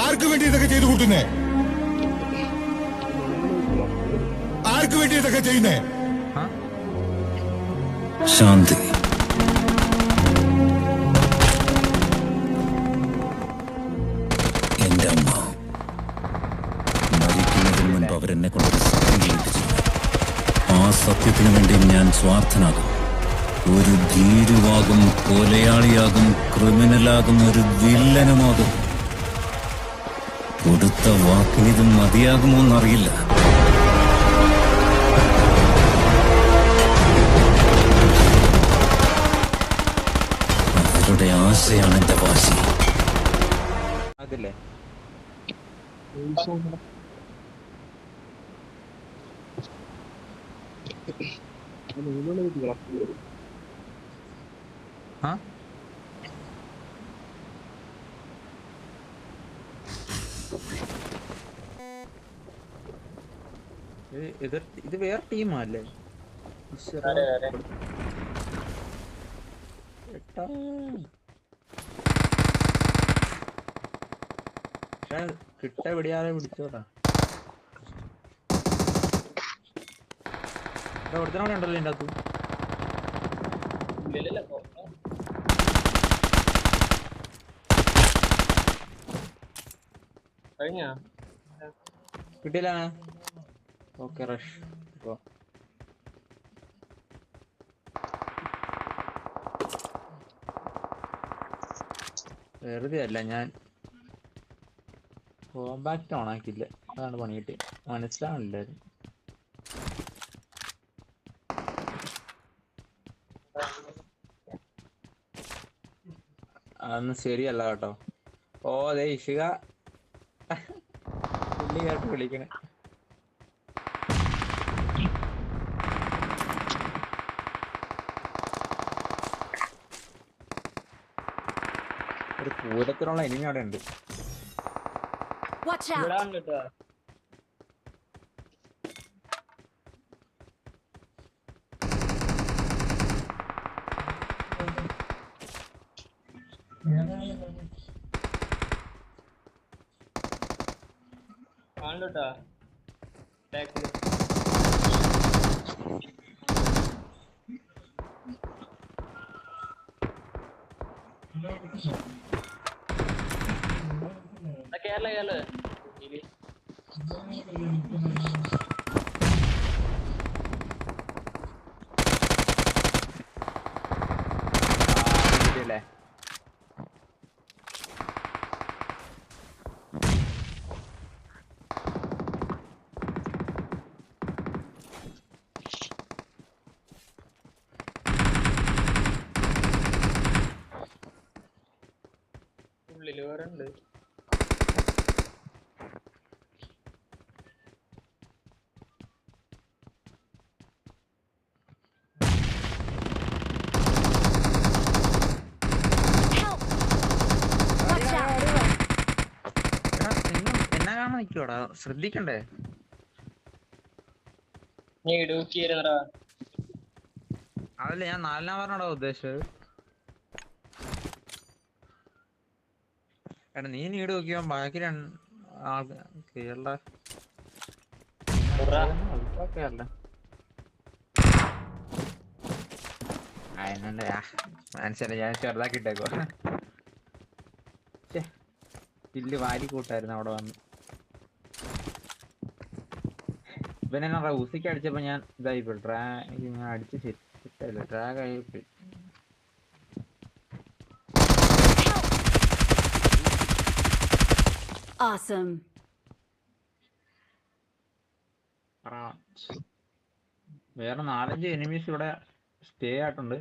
ആർക്ക് വേണ്ടി ഇതൊക്കെ ചെയ്തു കൂട്ടുന്നേ? ആർക്ക് വേണ്ടി ഇതൊക്കെ ചെയ്യുന്നേ? ശാന്തി. എന്റെ അമ്മ മരിക്കുന്നതിന് മുൻപ് അവരെന്നെ കൊണ്ട് സത്യം ചെയ്യിപ്പിച്ചു ആ സത്യത്തിന് വേണ്ടി ഞാൻ സ്വാർത്ഥനാകും. ഒരു ഭീരുവാകും കൊലയാളിയാകും ക്രിമിനലാകും ഒരു വില്ലനുമാകും. കൊടുത്ത വാക്കിനിത് മതിയാകുമോ എന്നറിയില്ല. അവരുടെ ആശയാണ് എന്റെ വാശി? ആ ആ ഇത് ഇത് വേറെ ടീമല്ലേ? കിട്ട പിടിയാതെ പിടിച്ചോട്ടാ ഒരുത്തനവിടെ ഉണ്ടല്ലോ എന്റെ അകത്ത്. കഴിഞ്ഞാ? കിട്ടിയില്ല ഓക്കെ റഷ് ഇപ്പോ വെറുതെ അല്ല ഞാൻ. കോമ്പാക്ട് ഓൺ ആക്കില്ല അതാണ് പണി കിട്ടി മനസ്സിലാവണില്ലായിരുന്നു അതൊന്നും ശരിയല്ല കേട്ടോ. ഓ അതെ ഇഷിക. പുള്ളി കേട്ട് വിളിക്കണേ. ഒരു പൂരത്തിനുള്ള എനിമി അവിടെ ഉണ്ട് Watch out! ഇവിടെ ഉണ്ട് കേട്ടോ അല്ലേ? ഉള്ളിൽ വേറെ ഉണ്ട്. എന്നാ ശ്രദ്ധിക്കണ്ടേ? നീ ഇടുക്കിയിരുന്നടാ അതല്ല ഞാൻ നാലിനാ പറഞ്ഞോടാ ഉദ്ദേശിച്ചത്. എടാ നീ നീട് നോക്കിയോ ബാക്കി രണ്ട് കേരള കേരള മനസ്സിലായി. ഞാൻ ചെറുതാക്കിട്ടേക്കോ ഇല്ല് വാരി കൂട്ടായിരുന്നു അവിടെ വന്ന്. ഇവനെ റൗസിക്ക് അടിച്ചപ്പോ ഞാൻ ഇതായി ഡ്രാ ഞാൻ അടിച്ച് ശരിയില്ല ഡ്രാഗ് ആയി Awesome. വേറെ നാലഞ്ച് എനിമീസ് ഇവിടെ സ്റ്റേ ആയിട്ടുണ്ട്.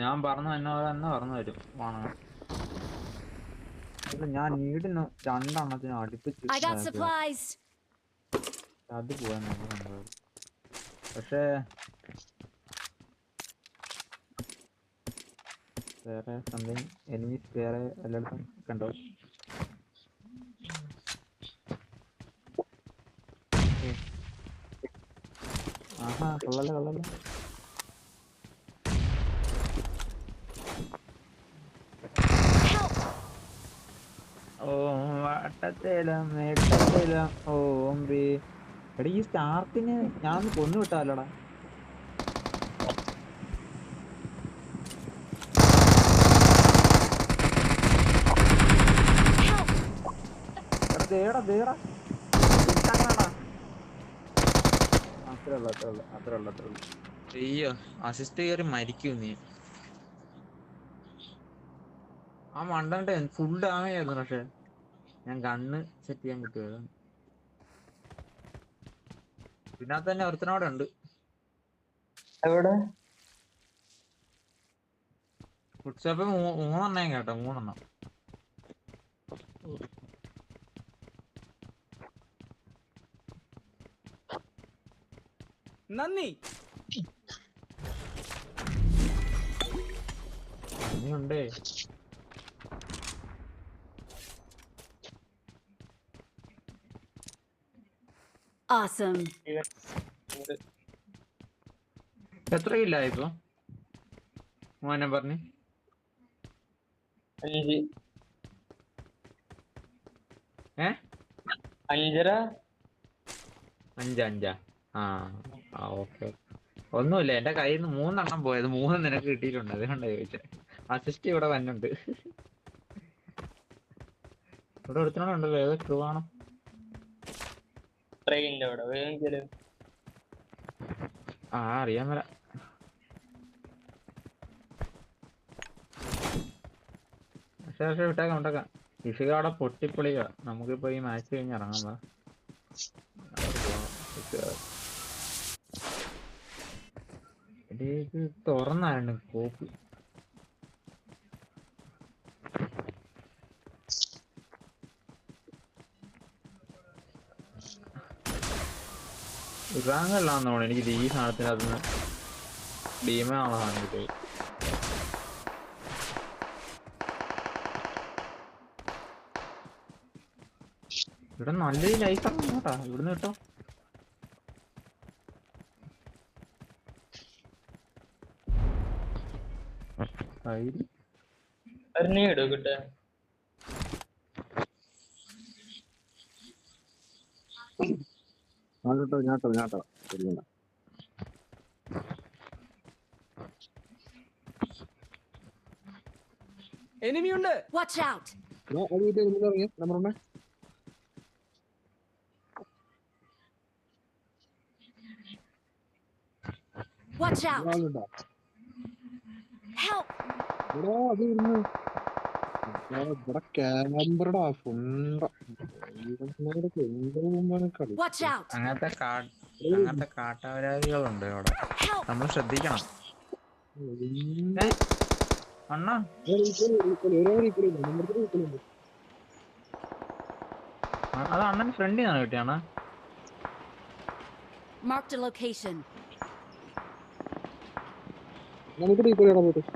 ഞാൻ പറഞ്ഞു എന്നോ തന്നെ പറഞ്ഞു തരും വാണങ്ങൾ. ഞാൻ നീടുന്നു രണ്ടെണ്ണത്തിന് അടുപ്പിച്ച് അത് പോവാൻ പക്ഷേ വേറെ സംതിങ് എനിമീസ് വേറെ എല്ലായിടത്തും കണ്ടോ. ആഹാ കള്ളല്ല കള്ളല്ല! ഓ വട്ടത്തേലം നേട്ടത്തേലം ഓമ്പി എടാ ഈ സ്റ്റാർക്കിന് ഞാൻ കൊന്നു വിട്ടാലോടാ. ദേടാ ദേടാ. അസിസ്റ്റ് മരിക്കും നീ. ആ മണ്ടന്റെ ഫുൾ ഡാമേജ് ആയിരുന്നു പക്ഷെ. ഞാൻ ഗണ്ണ് സെറ്റ് ചെയ്യാൻ കിട്ടിയത് ഇതിനകത്ത് തന്നെ ഒരുത്തനോടെ ഉണ്ട് എവിടെ ഫുഡ്സ്റ്റെപ്പ് മൂന്നെണ്ണം കേട്ടോ മൂന്നെണ്ണം. നന്ദി. ഇനിയുണ്ടേ. Awesome. എത്ര ഇല്ല ഇപ്പൊ? മോനെ പറഞ്ഞു. അഞ്ച്. ഏ? അഞ്ചര? അഞ്ച അഞ്ചാ. ആ ഓക്കെ ഒന്നുമില്ല എന്റെ കയ്യിൽ നിന്ന് മൂന്നെണ്ണം പോയത്. മൂന്ന് നിനക്ക് കിട്ടിയിട്ടുണ്ട്. അതുകൊണ്ടാ ചോദിച്ചത് അസിസ്റ്റ് ഇവിടെ വന്നുണ്ട് ഇവിടെ ഒരുത്തനോടുണ്ടല്ലോ ഏത് ക്രൂ ആണോ. ട്രെയിനിന്റെ അവിടെ. ആ അറിയാൻ വിട്ടേക്കാം വിട്ടേക്കാം. ഇഷിക അവിടെ പൊട്ടിപ്പൊളിക നമുക്കിപ്പോ ഈ മാച്ച് കഴിഞ്ഞ് ഇറങ്ങാം തുറന്നായിരുന്നു എടീ, തോന്നുന്നു എനിക്ക് ഈ സാധനത്തിന് അതിന് ഭീമയുള്ള സാധനം കിട്ടി. ഇവിടെ നല്ല ലൈഫ് ആണ് കേട്ടാ. ഇവിടുന്ന് കേട്ടോ. കയ്യിൽ കിട്ടാൻ ഞാട്ടോ ഞാട്ടോ ഞാട്ടോ ശരിയാണ് എനിമിയുണ്ട്. Watch out! അത് വീട്ടിൽ നിന്ന് ഇറങ്ങിയ നമ്പർ ഒന്ന് വാച്ച് ഔട്ട് Help! എടാ അത് ഇരുന്ന്. ഇവിടെ ക്യാമ്പറടാ ഫുണ്ട. കളി. Watch out! അങ്ങനത്തെ അങ്ങനത്തെ കാട്ടാവരാതികളുണ്ട് അവിടെ നമ്മൾ ശ്രദ്ധിക്കണം? അണ്ണാ. അത് അണ്ണൻ ഫ്രണ്ടിൽ നിന്നാണ് കിട്ടിയാണ്. നമുക്ക് ഇടാൻ പോയിട്ട്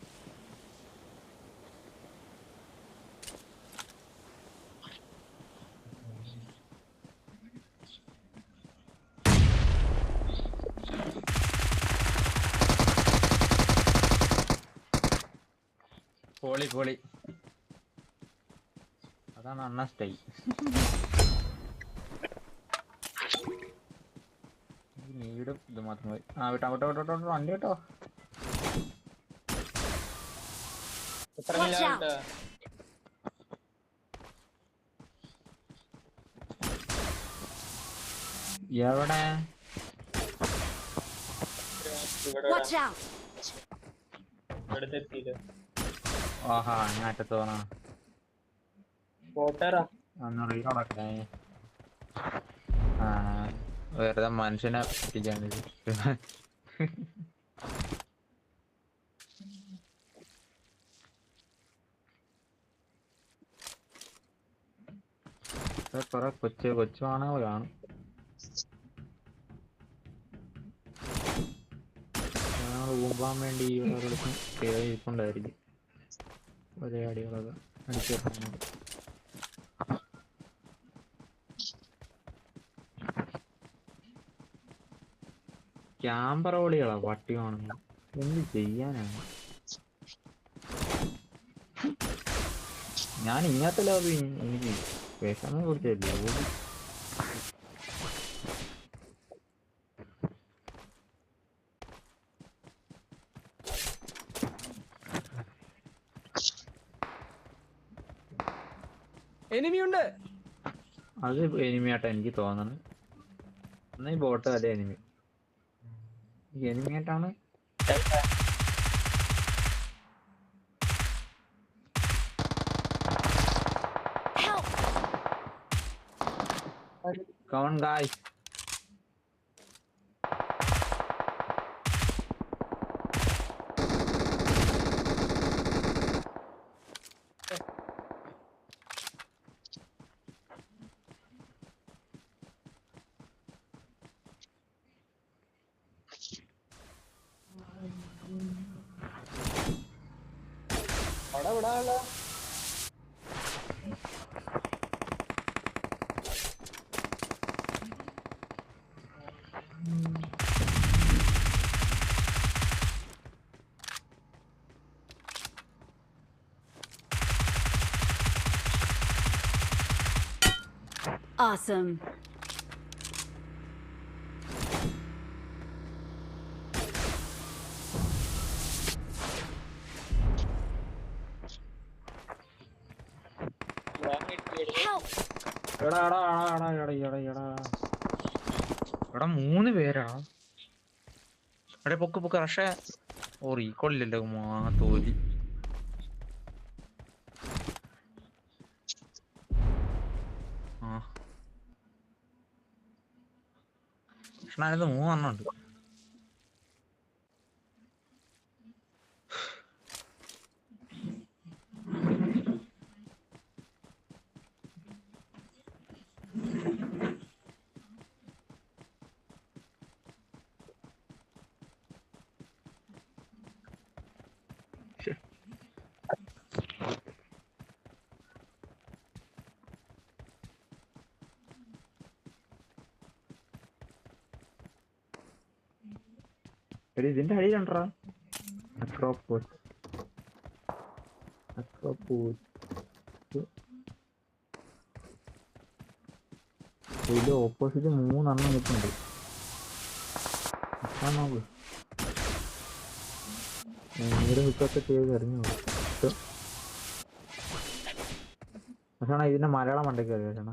പൊളി പൊളി. അതാണ് അണ്ണ സ്റ്റൈ നീടും ഇത് മാത്രം പോയി ആ വിട്ടോ വിട്ടോ വിട്ടോ വിട്ടോ വണ്ടി കേട്ടോ എവിടെ? ഇവിടെ ഇവിടെ എത്തിയില്ല ആഹാ ഞാൻ അറ്റത്ത് പോണ റീലോഡ് ആക്കണേ വെറുതെ മനുഷ്യനെ പറ്റിക്കാണ് കൊറേ കൊച്ചു കൊച്ചു ആണോ കാണും. ഞങ്ങൾ വേണ്ടി വേണ്ടി ഇവരൊക്കെ കേൾപ്പുണ്ടായിരിക്കും വലിയ അടികളൊക്കെ അടിച്ചു തീർക്കുന്നുണ്ട് ക്യാമ്പറോളികളാ എന്ത് ചെയ്യാനാണ് ഞാൻ ഇങ്ങനത്തെ ലോകം എനിക്ക് വിഷമം കൊടുത്തില്ല അത് എനിമിയായിട്ടാ എനിക്ക് തോന്നണത് എന്നാ ബോട്ട് അല്ല എനിമി എനിമിയായിട്ടാണ് Come on, guys. എവിടാണല്ലോ Awesome. എടാ മൂന്ന് പേരാ. അവിടെ പൊക്ക് പൊക്ക് റഷ ഓ റീകോളില്ലല്ലോ മാ തോലി ആ. കൃഷ്ണനത് മൂന്നെണ്ണം ഉണ്ട്. എടി ഇതിന്റെ അക്രോപോസ് ഇതിന്റെ ഓപ്പോസിറ്റ് മൂന്നെണ്ണം നിൽക്കുന്നുണ്ട് പക്ഷേ ഇതിന്റെ മലയാളം മണ്ടയ്ക്ക് അറിയാം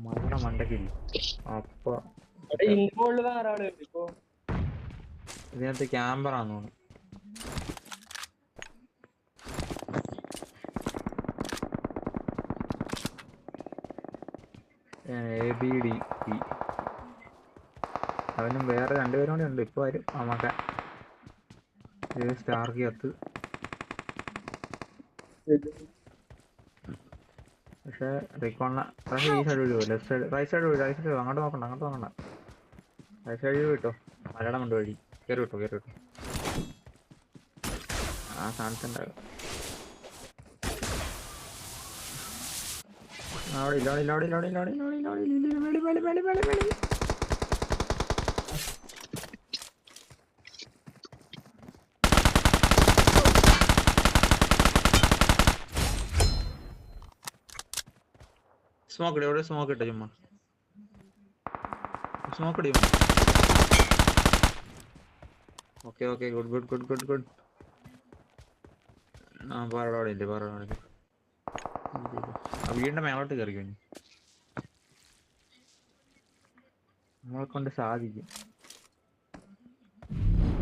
മലയാളം മണ്ടയ്ക്കില്ല ഇതിനകത്ത് ക്യാമ്പർ e. അവനും വേറെ രണ്ടുപേരും കൂടെ ഉണ്ട്. ഇപ്പൊ വരും. അമ്മക്കെ സ്റ്റാർക്ക് കത്ത് പക്ഷെ റീകോണ പക്ഷേ ഈ സൈഡ് വഴി ലെഫ്റ്റ് സൈഡ് റൈറ്റ് സൈഡ് വഴി റൈറ്റ് സൈഡ് അങ്ങോട്ട് നോക്കണ്ട അങ്ങോട്ട് നോക്കണ്ട റൈറ്റ് സൈഡ് വിട്ടോ മലയാളം കൊണ്ട് വഴി കയറി വിട്ടോ കയറി വിട്ടോ ആ കാണിച്ചിട്ടുണ്ടാകും അവിടെ ഇല്ല അവിടെ ഇല്ല അവിടെ ഇല്ല അവിടെ ഇല്ല അവിടെ ഇല്ല അവിടെ ഇല്ല സ്മോക്ക് ഇടി ഇവിടെ സ്മോക്ക് ഇട്ട ചുമ്മാ സ്മോക്ക് ഇടി okay okay good good good good good ആ പാറോടെ ഇല്ലേ. ആ വീടിന്റെ മേളോട്ട് കയറി കഴിഞ്ഞു നമ്മളെ കൊണ്ട് സാധിക്കും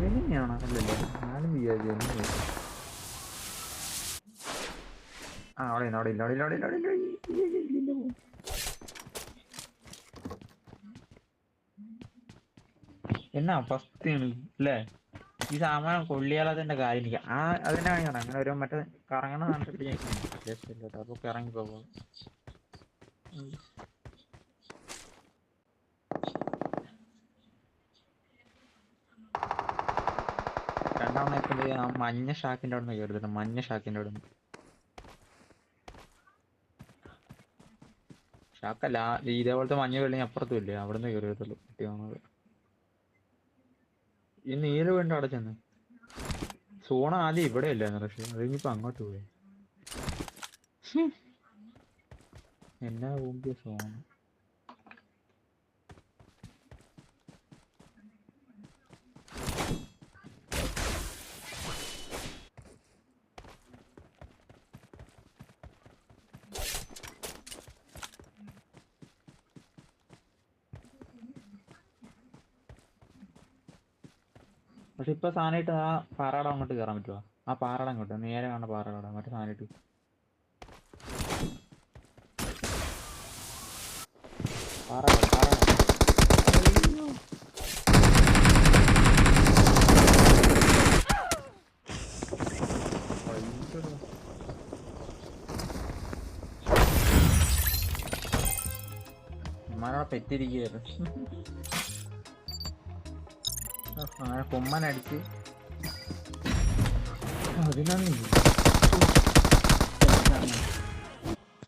എങ്ങനെയാണ് അല്ലല്ലോ ഞാനും വിചാരിച്ചു ആ അവിടെ അവിടെ ഇല്ല അവിടെ ഇല്ല അവിടെ ഇല്ല അവിടെ ഇല്ല ഇല്ല, ഇല്ല, ഇല്ല, ഇല്ല, ഇല്ല. എന്നാ ഫസ്റ്റ് അല്ലേ ഈ സാമാനം കൊള്ളിയാലതിന്റെ കാര്യം എനിക്ക് ആ അതിന്റെ കാണിക്കണം അങ്ങനെ ഒരു മറ്റേ കറങ്ങണ അപ്പൊ ഇറങ്ങി പോകും. രണ്ടാമത് എത്തുമ്പോ ആ മഞ്ഞ ഷാക്കിന്റെ അവിടെ നിന്ന് കയറുന്നുണ്ട് മഞ്ഞ ഷാക്കിന്റെ അവിടെ നിന്ന് ഷാക്കല്ല ആ ഇതേപോലത്തെ മഞ്ഞ വെള്ളി അപ്പുറത്തും ഇല്ലേ അവിടെ നിന്ന് കയറിയതുള്ളൂ കുട്ടി വന്നത്. ഈ നീല വീണ്ടും അവിടെ ചെന്ന്. സോണ ആദ്യം ഇവിടെ ഇല്ലായിരുന്നു പക്ഷെ അത് കഴിഞ്ഞിപ്പോ അങ്ങോട്ട് പോയി. എന്നാ പോകുമ്പോ സോണ? പക്ഷെ ഇപ്പൊ സാധനമായിട്ട് ആ പാറാട അങ്ങോട്ട് കയറാൻ പറ്റുമോ ആ പാറാട അങ്ങോട്ട് നേരെ കാണുന്ന പാറാട മറ്റേ സാധനമായിട്ട് പാറ ഉമ്മാനോടെ പെറ്റിരിക്കുകയായിരുന്നു. അങ്ങനെ കൊമ്മനടിച്ച്. അതിനാണ്